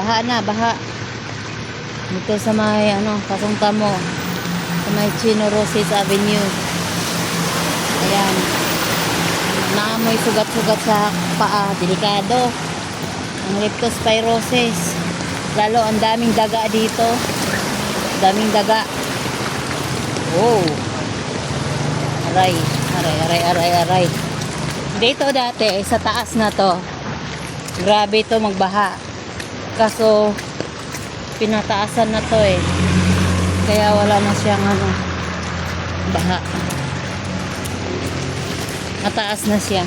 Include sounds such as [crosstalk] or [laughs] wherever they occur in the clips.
Baha na, baha. Dito sa may, ano, papunta mo. Sa may Chino Roses Avenue. Ayan. Naamoy sugat-sugat sa paa. Delikado. Ang leptospirosis. Lalo, ang daming daga dito. Daming daga. Oh. Aray. Aray, aray, aray, aray. Dito dati, sa taas na to. Grabe to magbaha. Kaso, pinataasan na to eh. Kaya wala na siyang ano, baha. Mataas na siya.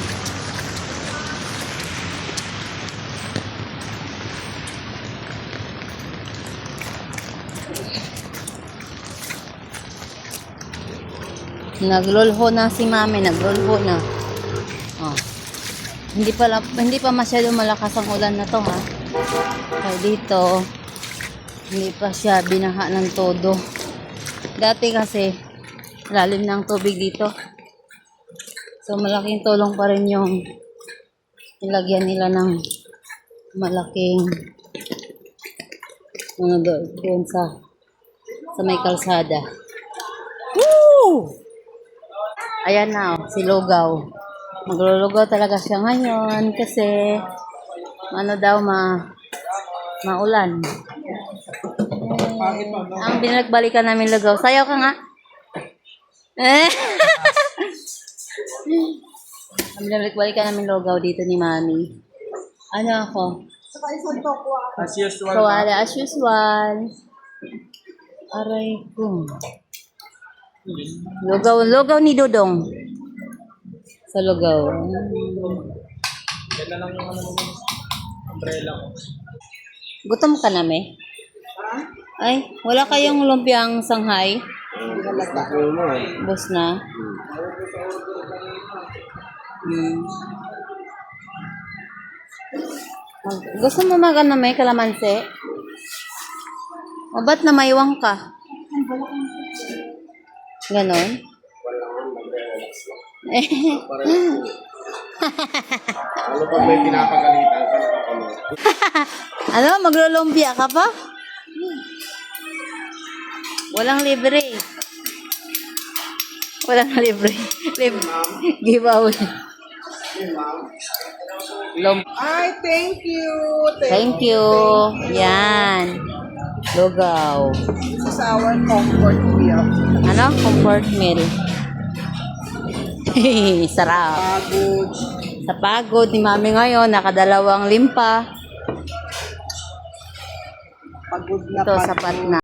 Naglulho na si mami, naglulho na. Oh. Hindi pa hindi pa masyado malakas ang ulan na to ha. Kaya dito hindi pa siya binaha ng todo. Dati kasi lalim ng tubig dito. So malaking tulong pa rin yung nilagyan nila ng malaking ano doon, doon sa sa may kalsada. Woo! Ayan na, oh, si Lugaw. Maglulugaw talaga siya ngayon kasi ano daw ma maulan. Eh, ang binagbalikan namin lugaw. Sayaw ka nga. Eh. [laughs] ang binagbalikan namin lugaw dito ni Mami. Ano ako? As usual, So, as usual. Aray ko. Lugaw, lugaw ni Dodong. Sa lugaw. na lang yung ano mo, umbrella ko. Gutom ka na, me? Ay, wala kayong lumpiang Shanghai? Bus na. Hmm. Mag- Gusto mo mag ano, may kalamansi? O ba't na maiwang ka? Ganon? Eh, Ano pag may pinapagalitan ka? [laughs] ano, maglulumpia ka pa? Walang libre. Walang libre. [laughs] libre. Giveaway. Lum- Ay, thank you. Thank you. Yan. Lugaw. This is our comfort meal. Ano? Comfort meal. [laughs] Sarap. Pagod. Sa pagod ni mami ngayon, nakadalawang limpa. Pagod na Ito, pagod. sapat na.